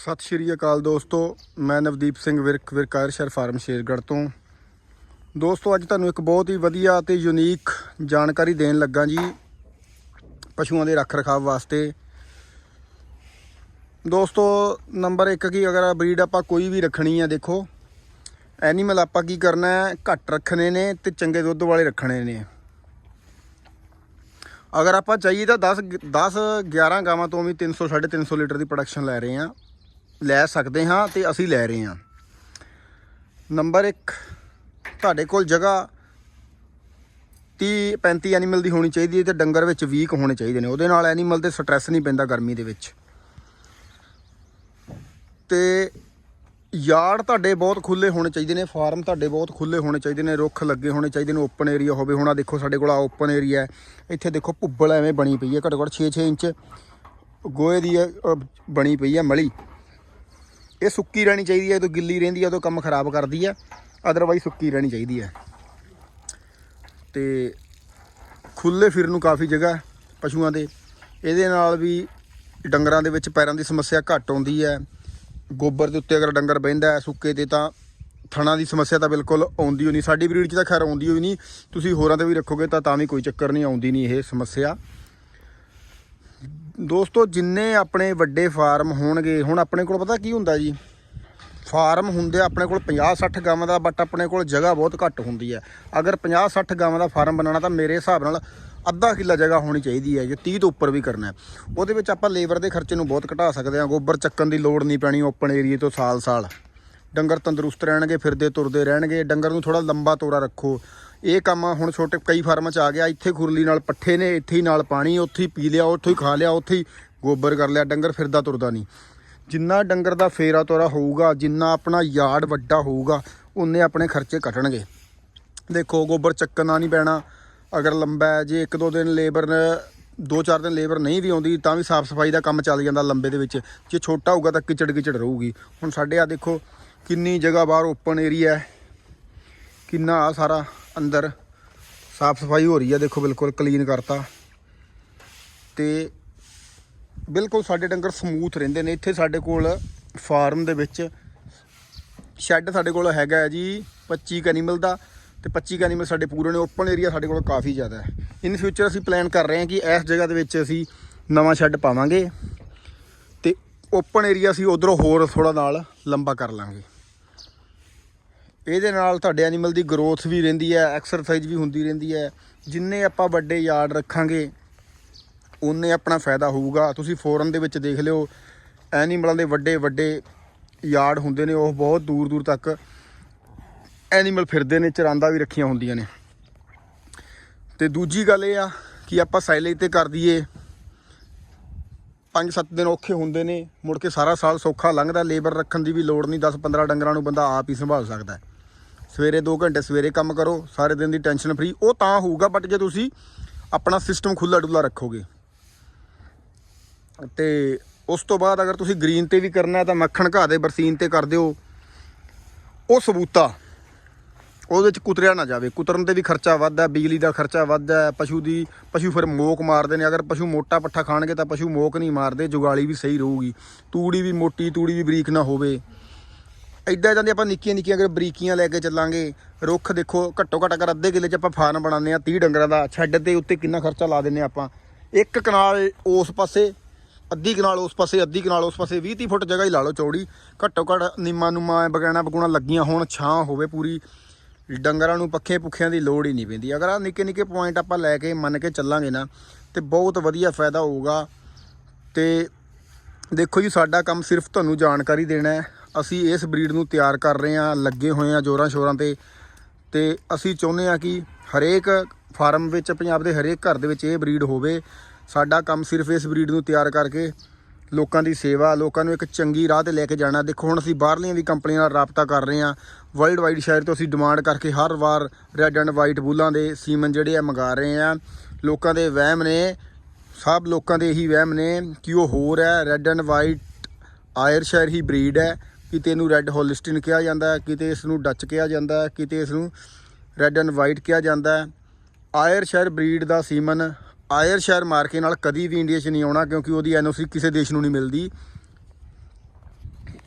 ਸਤਿ ਸ਼੍ਰੀ ਅਕਾਲ ਦੋਸਤੋ, ਮੈਂ ਨਵਦੀਪ ਸਿੰਘ ਵਿਰਕ ਵਿਰਕਾਇਰ ਸ਼ਹਿਰ ਫਾਰਮ ਸ਼ੇਰਗੜ੍ਹ ਤੋਂ। ਦੋਸਤੋ, ਅੱਜ ਤੁਹਾਨੂੰ ਇੱਕ ਬਹੁਤ ਹੀ ਵਧੀਆ ਤੇ ਯੂਨੀਕ ਜਾਣਕਾਰੀ ਦੇਣ ਲੱਗਾ ਜੀ ਪਸ਼ੂਆਂ ਦੇ ਰੱਖ ਰਖਾਵ ਵਾਸਤੇ। ਦੋਸਤੋ ਨੰਬਰ 1 ਕੀ, ਅਗਰ ਬਰੀਡ ਆਪਾਂ ਕੋਈ ਵੀ ਰੱਖਣੀ ਹੈ ਦੇਖੋ। ਐਨੀਮਲ ਆਪਾਂ ਕੀ ਕਰਨਾ ਹੈ, ਘੱਟ ਰੱਖਣੇ ਨੇ ਤੇ ਚੰਗੇ ਦੁੱਧ ਵਾਲੇ ਰੱਖਣੇ ਨੇ। ਅਗਰ ਆਪਾਂ ਚਾਹੀਏ ਤਾਂ 10 10 11 ਗਾਵਾਂ ਤੋਂ ਵੀ 300 350 ਲੀਟਰ ਦੀ ਪ੍ਰੋਡਕਸ਼ਨ ਲੈ ਰਹੇ ਹਾਂ। ਲੈ ਸਕਦੇ ਹਾਂ ਤੇ ਅਸੀਂ ਲੈ ਰਹੇ ਹਾਂ। ਨੰਬਰ 1 ਤੁਹਾਡੇ ਕੋਲ ਜਗ੍ਹਾ 30 35 ਐਨੀਮਲ ਦੀ ਹੋਣੀ ਚਾਹੀਦੀ ਹੈ ਤੇ ਡੰਗਰ ਵਿੱਚ ਵੀਕ ਹੋਣੇ ਚਾਹੀਦੇ ਨੇ। ਉਹਦੇ ਨਾਲ ਐਨੀਮਲ ਤੇ ਸਟ੍ਰੈਸ ਨਹੀਂ ਪੈਂਦਾ ਗਰਮੀ ਦੇ ਵਿੱਚ। ਤੇ ਯਾਰਡ ਤੁਹਾਡੇ ਬਹੁਤ ਖੁੱਲੇ ਹੋਣੇ ਚਾਹੀਦੇ ਨੇ, ਫਾਰਮ ਤੁਹਾਡੇ ਬਹੁਤ ਖੁੱਲੇ ਹੋਣੇ ਚਾਹੀਦੇ ਨੇ, ਰੁੱਖ ਲੱਗੇ ਹੋਣੇ ਚਾਹੀਦੇ ਨੇ ਓਪਨ ਏਰੀਆ ਹੋਵੇ। ਹੁਣ ਆ ਦੇਖੋ ਸਾਡੇ ਕੋਲ ਆ ਓਪਨ ਏਰੀਆ ਹੈ। ਇੱਥੇ ਦੇਖੋ ਭੁੱਬਲ ਐਵੇਂ ਬਣੀ ਪਈ ਹੈ, ਘੱਟੋ ਘੱਟ 6-6 ਇੰਚ ਗੋਏ ਦੀ ਬਣੀ ਪਈ ਹੈ ਮਲੀ। ਇਹ ਸੁੱਕੀ ਰਹਿਣੀ ਚਾਹੀਦੀ ਹੈ ਜਦੋਂ ਗਿੱਲੀ ਰਹਿੰਦੀ ਹੈ ਉਦੋਂ ਕੰਮ ਖਰਾਬ ਕਰਦੀ ਹੈ। ਅਦਰਵਾਈਜ਼ ਸੁੱਕੀ ਰਹਿਣੀ ਚਾਹੀਦੀ ਹੈ। ਤੇ ਖੁੱਲੇ ਫਿਰਨ ਨੂੰ ਕਾਫੀ ਜਗ੍ਹਾ ਪਸ਼ੂਆਂ ਦੇ। ਇਹਦੇ ਨਾਲ ਵੀ ਡੰਗਰਾਂ ਦੇ ਵਿੱਚ ਪੈਰਾਂ ਦੀ ਸਮੱਸਿਆ ਘੱਟ ਆਉਂਦੀ ਹੈ। ਗੋਬਰ ਦੇ ਉੱਤੇ ਅਗਰ ਡੰਗਰ ਬਹਿੰਦਾ ਸੁੱਕੇ ਤੇ ਤਾਂ ਥਣਾ ਦੀ ਸਮੱਸਿਆ ਤਾਂ ਬਿਲਕੁਲ ਆਉਂਦੀ ਹੋਣੀ ਸਾਡੀ ਬਰੀਡ 'ਚ ਤਾਂ ਖੈਰ ਆਉਂਦੀ ਹੋਈ ਨਹੀਂ। ਤੁਸੀਂ ਹੋਰਾਂ ਤੇ ਵੀ ਰੱਖੋਗੇ ਤਾਂ ਤਾਂ ਵੀ ਕੋਈ ਚੱਕਰ ਨਹੀਂ, ਆਉਂਦੀ ਨਹੀਂ ਇਹ ਸਮੱਸਿਆ। ਦੋਸਤੋ, ਜਿੰਨੇ ਆਪਣੇ ਵੱਡੇ ਫਾਰਮ ਹੋਣਗੇ, ਹੁਣ ਆਪਣੇ ਕੋਲ ਪਤਾ ਕੀ ਹੁੰਦਾ ਜੀ? ਫਾਰਮ ਹੁੰਦੇ ਆਪਣੇ ਕੋਲ 50 60 ਗਾਵਾਂ ਦਾ ਬਟ ਆਪਣੇ ਕੋਲ ਜਗ੍ਹਾ ਬਹੁਤ ਘੱਟ ਹੁੰਦੀ ਹੈ। ਅਗਰ 50 60 ਗਾਵਾਂ ਦਾ ਫਾਰਮ ਬਣਾਉਣਾ, ਤਾਂ ਮੇਰੇ ਹਿਸਾਬ ਨਾਲ ਅੱਧਾ ਕਿੱਲਾ ਜਗ੍ਹਾ ਹੋਣੀ ਚਾਹੀਦੀ ਹੈ, ਜੇ 30 ਤੋਂ ਉੱਪਰ ਵੀ ਕਰਨਾ ਉਹਦੇ ਵਿੱਚ ਆਪਾਂ ਲੇਬਰ ਦੇ ਖਰਚੇ ਨੂੰ ਬਹੁਤ ਘਟਾ ਸਕਦੇ ਹਾਂ। ਗੋਬਰ ਚੱਕਣ ਦੀ ਲੋੜ ਨਹੀਂ ਪੈਣੀ ਓਪਨ ਏਰੀਏ ਤੋਂ ਸਾਲ-ਸਾਲ। ਡੰਗਰ ਤੰਦਰੁਸਤ ਰਹਿਣਗੇ ਫਿਰਦੇ ਤੁਰਦੇ ਰਹਿਣਗੇ। ਡੰਗਰ ਨੂੰ ਥੋੜਾ ਲੰਬਾ ਤੋਰਾ ਰੱਖੋ। ਇਹ ਕੰਮ ਹੁਣ ਛੋਟੇ ਕਈ ਫਾਰਮਾਂ 'ਚ ਆ ਗਿਆ, ਇੱਥੇ ਖੁਰਲੀ ਨਾਲ ਪੱਠੇ ਨੇ, ਇੱਥੇ ਹੀ ਨਾਲ ਪਾਣੀ, ਉੱਥੇ ਹੀ ਪੀ ਲਿਆ, ਉੱਥੇ ਹੀ ਖਾ ਲਿਆ, ਉੱਥੇ ਹੀ ਗੋਬਰ ਕਰ ਲਿਆ, ਡੰਗਰ ਫਿਰਦਾ ਤੁਰਦਾ ਨਹੀਂ। ਜਿੰਨਾ ਡੰਗਰ ਦਾ ਫੇਰਾ ਤੋਰਾ ਹੋਊਗਾ, ਜਿੰਨਾ ਆਪਣਾ ਯਾਰਡ ਵੱਡਾ ਹੋਊਗਾ ਉਨੇ ਆਪਣੇ ਖਰਚੇ ਘਟਣਗੇ ਦੇਖੋ, ਗੋਬਰ ਚੱਕਣਾ ਨਹੀਂ ਪੈਣਾ। ਅਗਰ ਲੰਬਾ ਹੈ, ਜੇ ਇੱਕ ਦੋ ਦਿਨ ਲੇਬਰ, ਦੋ ਚਾਰ ਦਿਨ ਲੇਬਰ ਨਹੀਂ ਵੀ ਆਉਂਦੀ, ਤਾਂ ਵੀ ਸਾਫ਼ ਸਫ਼ਾਈ ਦਾ ਕੰਮ ਚੱਲ ਜਾਂਦਾ ਲੰਬੇ ਦੇ ਵਿੱਚ। ਜੇ ਛੋਟਾ ਹੋਊਗਾ, ਤਾਂ ਕਿਚੜ ਕਿਚੜ ਰਹੂਗੀ। ਹੁਣ ਸਾਡੇ ਆ ਦੇਖੋ, ਕਿੰਨੀ ਜਗ੍ਹਾ ਬਾਹਰ ਓਪਨ ਏਰੀਆ ਹੈ। ਕਿੰਨਾ ਆ ਸਾਰਾ। ਅੰਦਰ ਸਾਫ਼ ਸਫ਼ਾਈ ਹੋ ਰਹੀ ਹੈ ਦੇਖੋ ਬਿਲਕੁਲ ਕਲੀਨ ਕਰਤਾ। ਤੇ ਬਿਲਕੁਲ ਸਾਡੇ ਡੰਗਰ ਸਮੂਥ ਰਹਿੰਦੇ ਨੇ। ਇੱਥੇ ਸਾਡੇ ਕੋਲ ਫਾਰਮ ਦੇ ਵਿੱਚ ਸ਼ੈੱਡ ਸਾਡੇ ਕੋਲ ਹੈਗਾ ਹੈ ਜੀ 25 ਐਨੀਮਲ ਦਾ ਤੇ 25 ਐਨੀਮਲ ਸਾਡੇ ਪੂਰੇ ਨੇ। ਓਪਨ ਏਰੀਆ ਸਾਡੇ ਕੋਲ ਕਾਫੀ ਜ਼ਿਆਦਾ ਹੈ। ਇਨ ਫਿਊਚਰ ਅਸੀਂ ਪਲਾਨ ਕਰ ਰਹੇ ਹਾਂ ਕਿ ਇਸ ਜਗ੍ਹਾ ਦੇ ਵਿੱਚ ਅਸੀਂ ਨਵਾਂ ਸ਼ੈੱਡ ਪਾਵਾਂਗੇ ਤੇ ਓਪਨ ਏਰੀਆ ਅਸੀਂ ਉਧਰੋਂ ਹੋਰ ਥੋੜਾ ਨਾਲ ਲੰਬਾ ਕਰ ਲਾਂਗੇ। ਇਹਦੇ ਨਾਲ ਤੁਹਾਡੇ ਐਨੀਮਲ ਦੀ ਗਰੋਥ ਵੀ ਰਹਿੰਦੀ ਹੈ ਐਕਸਰਸਾਈਜ਼ ਵੀ ਹੁੰਦੀ ਰਹਿੰਦੀ ਹੈ। ਜਿੰਨੇ ਆਪਾਂ ਵੱਡੇ ਯਾਰਡ ਰੱਖਾਂਗੇ ਉਨੇ ਆਪਣਾ ਫਾਇਦਾ ਹੋਊਗਾ। ਤੁਸੀਂ ਫੋਰਨ ਦੇ ਵਿੱਚ ਦੇਖ ਲਿਓ ਐਨੀਮਲਾਂ ਦੇ ਵੱਡੇ ਵੱਡੇ ਯਾਰਡ ਹੁੰਦੇ ਨੇ, ਉਹ ਬਹੁਤ ਦੂਰ ਦੂਰ ਤੱਕ ਐਨੀਮਲ ਫਿਰਦੇ ਨੇ, ਚਰਾਂਦਾ ਵੀ ਰੱਖੀਆਂ ਹੁੰਦੀਆਂ ਨੇ। ਤੇ ਦੂਜੀ ਗੱਲ ਇਹ ਆ ਕਿ ਆਪਾਂ ਸਾਈਲੇਜ ਤੇ ਕਰ ਦਈਏ। 5-7 ਦਿਨ ਔਖੇ ਹੁੰਦੇ ਨੇ, ਮੁੜ ਕੇ ਸਾਰਾ ਸਾਲ ਸੌਖਾ ਲੰਘਦਾ, ਲੇਬਰ ਰੱਖਣ ਦੀ ਵੀ ਲੋੜ ਨਹੀਂ 10-15 ਡੰਗਰਾਂ ਨੂੰ ਬੰਦਾ ਆਪ ਹੀ ਸੰਭਾਲ ਸਕਦਾ ਹੈ। ਸਵੇਰੇ 2 ਘੰਟੇ ਸਵੇਰੇ ਕੰਮ ਕਰੋ, ਸਾਰੇ ਦਿਨ ਦੀ ਟੈਨਸ਼ਨ ਫ੍ਰੀ ਉਹ ਤਾਂ ਹੋਊਗਾ ਬਟ ਜੇ ਤੁਸੀਂ ਆਪਣਾ ਸਿਸਟਮ ਖੁੱਲਾ ਡੁੱਲਾ ਰੱਖੋਗੇ। ਤੇ ਉਸ ਤੋਂ ਬਾਅਦ ਅਗਰ ਤੁਸੀਂ ਗ੍ਰੀਨ ਤੇ ਵੀ ਕਰਨਾ ਤਾਂ ਮੱਖਣ ਘਾਹ ਦੇ ਬਰਸੀਨ ਤੇ ਕਰ ਦਿਓ। ਉਹ ਸਬੂਤਾ ਉਹਦੇ 'ਚ ਕੁਤਰਿਆ ਨਾ ਜਾਵੇ। ਕੁਤਰਨ ਤੇ ਵੀ ਖਰਚਾ ਵੱਧਦਾ ਬਿਜਲੀ ਦਾ ਖਰਚਾ ਵੱਧਦਾ ਹੈ, ਪਸ਼ੂ ਦੀ ਪਸ਼ੂ ਫਿਰ ਮੋਕ ਮਾਰਦੇ ਨੇ। ਅਗਰ ਪਸ਼ੂ ਮੋਟਾ ਪੱਠਾ ਖਾਣਗੇ ਤਾਂ ਪਸ਼ੂ ਮੋਕ ਨਹੀਂ ਮਾਰਦੇ ਜੁਗਾਲੀ ਵੀ ਸਹੀ ਰਹੂਗੀ। ਤੂੜੀ ਵੀ ਮੋਟੀ ਤੂੜੀ ਵੀ ਬਰੀਕ ਨਾ ਹੋਵੇ। ਐਦਾਂ ਜਾਂਦੇ ਆਪਾਂ ਨਿੱਕੀਆਂ ਨਿੱਕੀਆਂ ਅਗਰ ਬਰੀਕੀਆਂ ਲੈ ਕੇ ਚੱਲਾਂਗੇ ਰੁੱਖ ਦੇਖੋ ਘੱਟੋ ਘੱਟ ਅਗਰ ਅੱਧੇ ਕਿੱਲੇ 'ਚ ਆਪਾਂ ਫਾਰਮ ਬਣਾਉਂਦੇ ਆ 30 ਡੰਗਰਾਂ ਦਾ ਛੱਡ ਦੇ ਉੱਤੇ ਕਿੰਨਾ ਖਰਚਾ ਲਾ ਦਿੰਨੇ ਆਪਾਂ। ਇੱਕ ਕਨਾਲ ਉਸ ਪਾਸੇ ਅੱਧੀ ਕਨਾਲ ਉਸ ਪਾਸੇ ਅੱਧੀ ਕਨਾਲ ਉਸ ਪਾਸੇ 20 30 ਫੁੱਟ ਜਗ੍ਹਾ ਹੀ ਲਾ ਲਓ ਚੌੜੀ। ਘੱਟੋ ਘੱਟ ਨਿੰਮਾ ਨੂਮਾ ਬਗੈਣਾ ਬਗੁਣਾ ਲੱਗੀਆਂ ਹੋਣ ਛਾਂ ਹੋਵੇ ਪੂਰੀ। ਡੰਗਰਾਂ ਨੂੰ ਪੱਖੇ ਪੁੱਖਿਆਂ ਦੀ ਲੋੜ ਹੀ ਨਹੀਂ ਪੈਂਦੀ। ਅਗਰ ਆ ਨਿੱਕੇ ਨਿੱਕੇ ਪੁਆਇੰਟ ਆਪਾਂ ਲੈ ਕੇ ਮੰਨ ਕੇ ਚੱਲਾਂਗੇ ਨਾ, ਤੇ ਬਹੁਤ ਵਧੀਆ ਫਾਇਦਾ ਹੋਊਗਾ। ਤੇ ਦੇਖੋ ਜੀ, ਸਾਡਾ ਕੰਮ ਸਿਰਫ ਤੁਹਾਨੂੰ ਜਾਣਕਾਰੀ ਦੇਣਾ ਹੈ। ਅਸੀਂ ਇਸ ਬਰੀਡ ਨੂੰ ਤਿਆਰ ਕਰ ਰਹੇ ਹਾਂ, ਲੱਗੇ ਹੋਏ ਹਾਂ ਜੋਰਾਂ ਸ਼ੋਰਾਂ ਤੇ। ਤੇ ਅਸੀਂ ਚਾਹੁੰਦੇ ਹਾਂ ਕਿ ਹਰੇਕ ਫਾਰਮ ਵਿੱਚ, ਪੰਜਾਬ ਦੇ ਹਰੇਕ ਘਰ ਦੇ ਵਿੱਚ ਇਹ ਬਰੀਡ ਹੋਵੇ। ਸਾਡਾ ਕੰਮ ਸਿਰਫ ਇਸ ਬਰੀਡ ਨੂੰ ਤਿਆਰ ਕਰਕੇ ਲੋਕਾਂ ਦੀ ਸੇਵਾ, ਲੋਕਾਂ ਨੂੰ ਇੱਕ ਚੰਗੀ ਰਾਹ ਤੇ ਲੈ ਕੇ ਜਾਣਾ। ਦੇਖੋ, ਹੁਣ ਅਸੀਂ ਬਾਹਰਲੀਆਂ ਵੀ ਕੰਪਨੀਆਂ ਨਾਲ ਰਾਬਤਾ ਕਰ ਰਹੇ ਹਾਂ। ਵਰਲਡ ਵਾਈਡ ਸ਼ਹਿਰ ਤੋਂ ਅਸੀਂ ਡਿਮਾਂਡ ਕਰਕੇ ਹਰ ਵਾਰ ਰੈੱਡ ਐਂਡ ਵਾਈਟ ਬੁੱਲਾਂ ਦੇ ਸੀਮਨ ਜਿਹੜੇ ਆ ਮੰਗਾ ਰਹੇ ਆ। ਲੋਕਾਂ ਦੇ ਵਹਿਮ ਨੇ, ਸਭ ਲੋਕਾਂ ਦੇ ਇਹੀ ਵਹਿਮ ਨੇ ਕਿ ਉਹ ਹੋਰ ਹੈ। ਰੈੱਡ ਐਂਡ ਵਾਈਟ ਆਇਰਸ਼ਾਇਰ ਹੀ ਬਰੀਡ ਹੈ। ਕਿਤੇ ਇਹਨੂੰ ਰੈੱਡ ਹੋਲਿਸਟਿਨ ਕਿਹਾ ਜਾਂਦਾ ਕਿਤੇ ਇਸ ਨੂੰ ਡੱਚ ਕਿਹਾ ਜਾਂਦਾ ਕਿਤੇ ਇਸ ਨੂੰ ਰੈੱਡ ਐਂਡ ਵਾਈਟ ਕਿਹਾ ਜਾਂਦਾ ਹੈ। ਆਇਰਸ਼ਾਇਰ ਬਰੀਡ ਦਾ ਸੀਮਨ ਆਇਰਸ਼ਾਇਰ ਮਾਰਕੇ ਨਾਲ ਕਦੀ ਵੀ ਇੰਡੀਆ 'ਚ ਨਹੀਂ ਆਉਣਾ ਕਿਉਂਕਿ ਉਹਦੀ ਐਨਓਸੀ ਕਿਸੇ ਦੇਸ਼ ਨੂੰ ਨਹੀਂ ਮਿਲਦੀ।